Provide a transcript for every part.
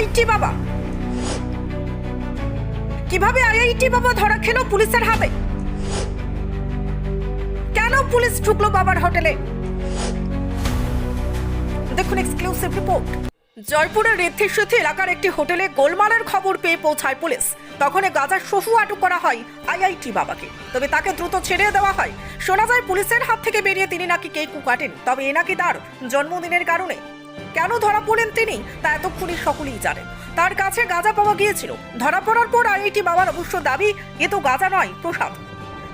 IIT বাবা। কীভাবে IIT বাবা ধরা খেলো পুলিশের হাতে? কেন পুলিশ ঢুকলো বাবার হোটেলে? দেখুন এক্সক্লুসিভ রিপোর্ট জয়পুরের রেথিসুথি এলাকার একটি হোটেলে গোলমালের খবর পেয়ে পৌঁছায় পুলিশ। তখন গাজার শফু আটক করা হয় আইআইটি বাবাকে। তবে তাকে দ্রুত ছেড়ে দেওয়া হয়। শোনা যায় পুলিশের হাত থেকে বেরিয়ে তিনি নাকি কেকু কাটেন তবে এ নাকি তার জন্মদিনের কারণে। কেন ধরা পড়েন তিনি? তা এতক্ষণই সকলেই জানেন। তার কাছে গাঁজা পাওয়া গিয়েছিল। ধরা পড়ার পর আইআইটি বাবার অবশ্য দাবি, এ তো গাঁজা নয়, প্রসাদ।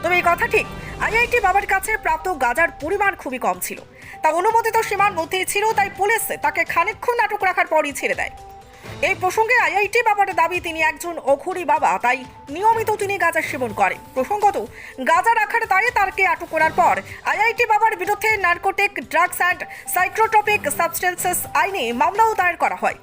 তবে এই কথা ঠিক, আইআইটি বাবার কাছে প্রাপ্ত গাজার পরিমাণ খুবই কম ছিল। তা অনুমোদিত সীমার মধ্যেই ছিল, তাই পুলিশ তাকে খানিকক্ষণ আটক রাখার পরই ছেড়ে দেয়। এই প্রসঙ্গে আইআইটি বাবার দাবি, তিনি একজন অঘুরি বাবা, তাই নিয়মিত তিনি গাঁজা সেবন করেন। প্রসঙ্গত, গাঁজা রাখার দায়ে তারকে আটক করার পর আইআইটি বাবার বিরুদ্ধে narcotic, drugs and psychotropic substances আইনে মামলাও দায়ের করা হয়।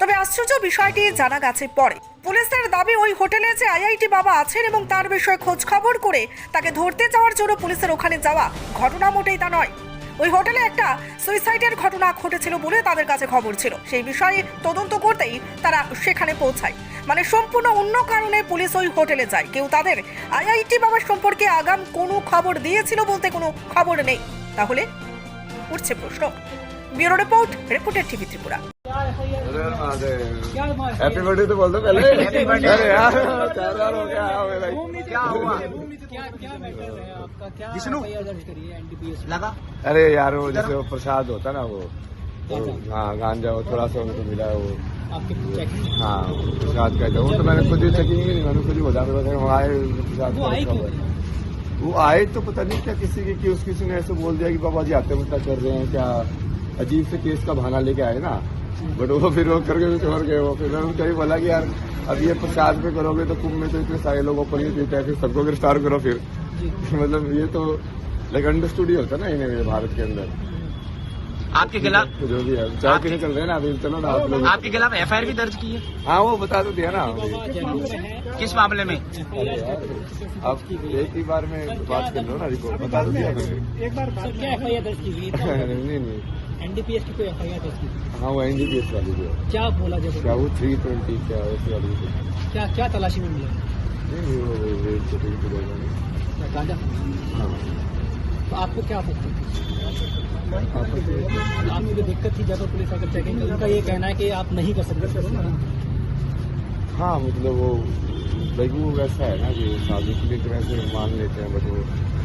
তবে আশ্চর্য বিষয়টি জানা গেছে পরে। পুলিশের দাবি, ওই হোটেলে যে আইআইটি বাবা আছেন এবং তার বিষয়ে খোঁজ খবর করে তাকে ধরতে যাওয়ার জন্য পুলিশের ওখানে যাওয়া ঘটনা মোটেই তা নয়। ওই হোটেলে একটা সুইসাইডের ঘটনা ঘটেছিল বলে তাদের কাছে খবর ছিল। সেই বিষয়ে তদন্ত করতেই তারা সেখানে পৌঁছায়। মানে সম্পূর্ণ অন্য কারণে পুলিশ ওই হোটেলে যায়। কেউ তাদের আইআইটি বাবার সম্পর্কে আগাম কোনো খবর দিয়েছিল বলতে কোনো খবর নেই। তাহলে উঠছে প্রশ্ন। ব্যুরো রিপোর্ট, রিপোর্টের টিভি ত্রিপুরা। हैप्पी बर्थडे तो बोल दो पहले. अरे यार चार बार हो गया हाँ भाई क्या हुआ? क्या क्या मैटर है आपका क्या विष्णु? लगा। अरे यार वो जैसे वो प्रसाद होता ना वो। हाँ गांजा वो थोड़ा सा उनको मिला वो। हाँ? प्रसाद का वो तो मैंने खुद ही चेकिंग ही नहीं मैंने खुद ही बोला मेरे पास वो आए प्रसाद वो आए तो पता नहीं क्या किसी की कि उस किसी ने ऐसे बोल दिया कि बाबा जी आत्महत्या कर रहे हैं क्या अजीब से केस का बहाना लेके आए ना। बट वो फिर वो करके भी छोड़ गए वो फिर मैंने उनको यही बोला कि यार अब ये प्रसाद पे करोगे तो कुंभ में तो इतने सारे लोगों को नहीं पीते हैं फिर सबको गिरफ़्तार करो फिर। मतलब ये तो लाइक अंडरस्टूड ही होता ना इन्हें भारत के अंदर। आपके खिलाफ जो भी है चाय पीने चल रहे हैं ना अभी चलो ना आप लोग आपके खिलाफ एफआईआर भी दर्ज की है? हाँ वो बता तो दिया ना। किस मामले में? आप एक ही बार में बात कर लो ना रिपोर्ट बता तो दिया एक बार सर क्या एफआईआर दर्ज की नहीं नहीं। एनडीपीएस की कोई एफआईआर दर्ज की गई? हाँ वो एनडीपीएस वाली जो है। क्या बोला जब क्या वो थ्री ट्वेंटी क्या ऐसी वाली। क्या क्या तलाशी में मिला? गांजा? हाँ। तो आपको क्या में- आपको जो दिक्कत थी जब पुलिस अगर चेकिंग उनका ये कहना है कि आप नहीं कर सकते। हाँ मतलब वो लाइक वो वैसा है ना कि शादी के लिए तरह से मान लेते हैं बट वो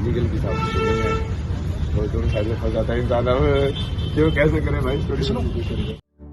लीगल की से नहीं है। तो दूर साइड में फंस जाता है इंसान क्यों? कैसे करें भाई?